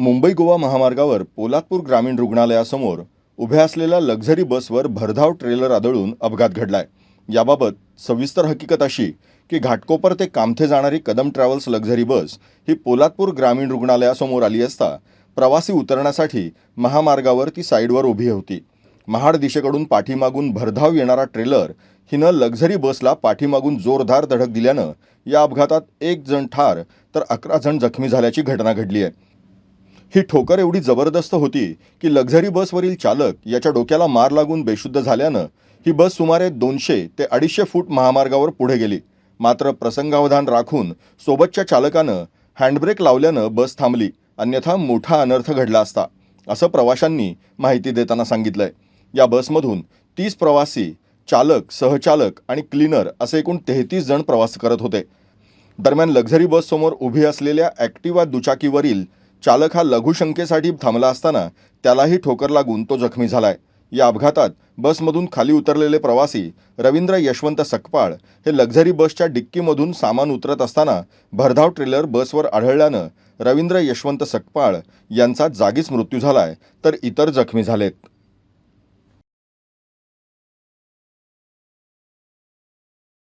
मुंबई गोवा महामार्गावर पोलादपूर ग्रामीण रुग्णालयासमोर उभ्या असलेल्या लक्झरी बसवर भरधाव ट्रेलर आदळून अपघात घडलाय. याबाबत सविस्तर हकीकत अशी की घाटकोपर ते कामथे जाणारी कदम ट्रॅव्हल्स लक्झरी बस ही पोलादपूर ग्रामीण रुग्णालयासमोर आली असता प्रवासी उतरण्यासाठी महामार्गावर ती साईडवर उभी होती. महाड दिशेकडून पाठीमागून भरधाव येणारा ट्रेलर हिनं लक्झरी बसला पाठीमागून जोरदार धडक दिल्यानं या अपघातात एक जण ठार तर अकरा जण जखमी झाल्याची घटना घडली आहे ही ठोकर एवढी जबरदस्त होती की लक्झरी बसवरील चालक याच्या डोक्याला मार लागून बेशुद्ध झाल्यानं ही बस सुमारे दोनशे ते अडीचशे फूट महामार्गावर पुढे गेली. मात्र प्रसंगावधान राखून सोबतच्या चालकानं हँडब्रेक लावल्यानं बस थांबली. अन्यथा मोठा अनर्थ घडला असता असं प्रवाशांनी माहिती देताना सांगितलंय. या बसमधून तीस प्रवासी चालक सहचालक आणि क्लीनर असे एकूण तेहतीस जण प्रवास करत होते. दरम्यान लक्झरी बससमोर उभी असलेल्या ॲक्टिवा दुचाकीवरील चालक हा लघुशंकेसाठी थांबला असताना त्यालाही ठोकर लागून तो जखमी झालाय. या अपघातात बसमधून खाली उतरलेले प्रवासी रवींद्र यशवंत सकपाळ हे लक्झरी बसच्या डिक्कीमधून सामान उतरत असताना भरधाव ट्रेलर बसवर आढळल्यानं रवींद्र यशवंत सकपाळ यांचा जागीच मृत्यू झालाय तर इतर जखमी झालेत.